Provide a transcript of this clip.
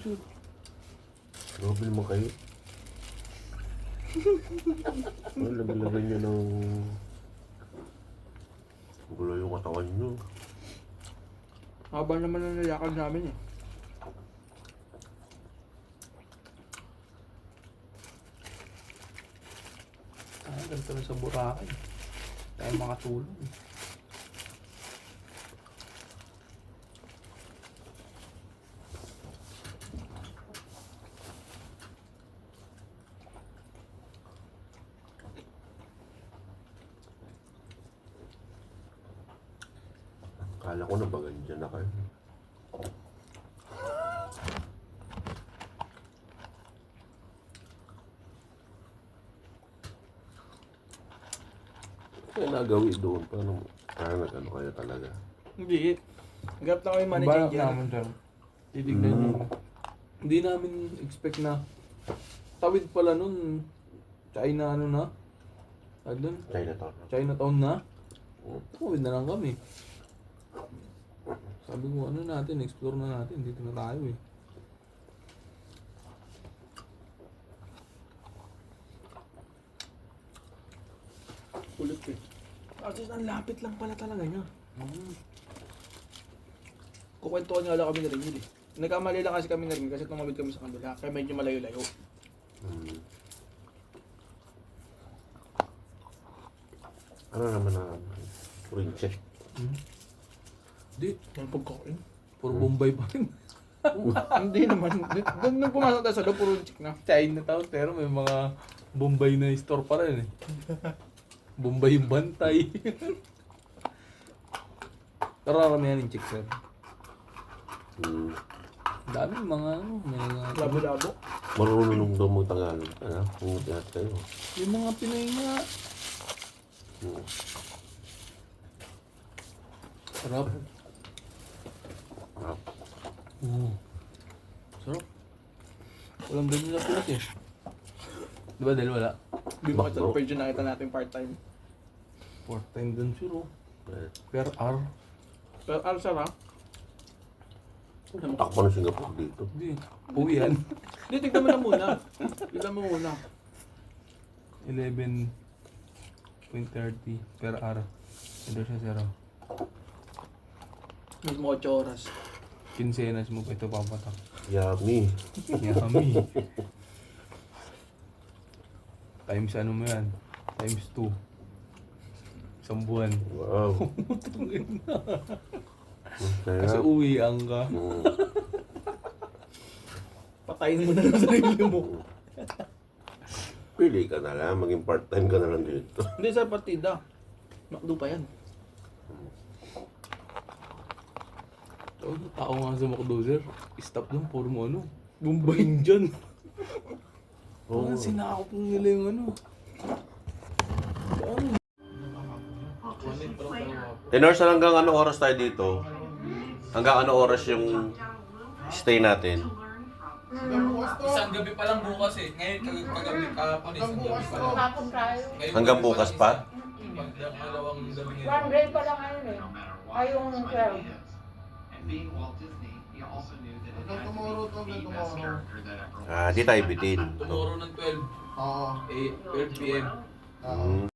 sir. Nobel mo kayo. Ano, lagay-lagay nyo ng... Gulo yung katawan nyo. Haba naman ang nilakad namin eh. Ah, ganito na sa Boracay. Tayo makatulong. eh. Kala ko na ba ganyan na kayo. Kaya nagawi doon. Paano? Kaya nag-ano kayo talaga. Hindi. Gap na kami Balak manager. namin, sir. Titignan Mm. mo. Hindi namin expect na tawid pala nun. China ano na. Tawag dun? Chinatown. Chinatown na. Mm. Tawid na lang kami. Sabi ko, ano natin, explore na natin. Dito na tayo eh. Kulit eh. At least ang lapit lang pala talaga niya. Mm. Kukwentuhan nga lang kami na rin eh. Nagkamali lang kasi kami na rin kasi tumawid kami sa kanila. Kaya medyo malayo-layo. Mm. Ano naman na Rinche. Hmm? Di, Ang pagkain. puro Bombay pa rin. Hindi naman. Doon nung pumasok tayo sa loob, puro chick na. Chinatown, pero may mga Bombay na store pa rin eh. Bombay yung bantay. pero karamihan yung chicks sir. Mm. Ang Daming mga ano, may mga... Labo-labo. Marunong daw mo Tagalog. Ano? Pumunta natin kayo. Yung mga Pinoy nga. Mm. Sarap. Oo. Sarap. Walang ganun na pilat eh. Di ba dahil wala? Hindi mo kita pwede nakita natin part-time. Fourth time dun sure oh. eh, Per hour. Pero ano sarap? Takbo ng Singapore dito. Hindi. Uwi yan. Hindi, tignan mo na muna. Tignan mo muna. 11.30 per hour. Ito siya zero. Mismo 8 oras. Kinsenas mo pa ito papatak. Yummy. Yummy. Times ano mo yan? Times 2. Isang buwan. Wow. Kaya, Kasi uwi ang ka. mm, Patayin mo na lang sarili mo. pili ka na lang. Maging part-time ka na lang dito. Hindi sa partida. Makdo pa yan. Oh, tao nga sa McDo, Stop doon, puro mo ano. Bumbayin dyan. Oo. Oh. sinakop nila yung ano. Ano? Tenors, hanggang ano oras tayo dito? Hanggang ano oras yung stay natin? Isang gabi pa lang bukas eh. Ngayon kag- kagabi kahapon isang gabi pa lang. Hapon tayo. Ngayon, Hanggang bukas pa? Dalawang gabi One ngayon. day pa lang ngayon eh. Ay, yung 12. Being Walt Disney, he also knew that it had to tomorrow be the best tomorrow. character that everyone Ah, di tayo bitin. Tomorrow ng 12. Oo. Eh, 12 p.m. Oo. Mm.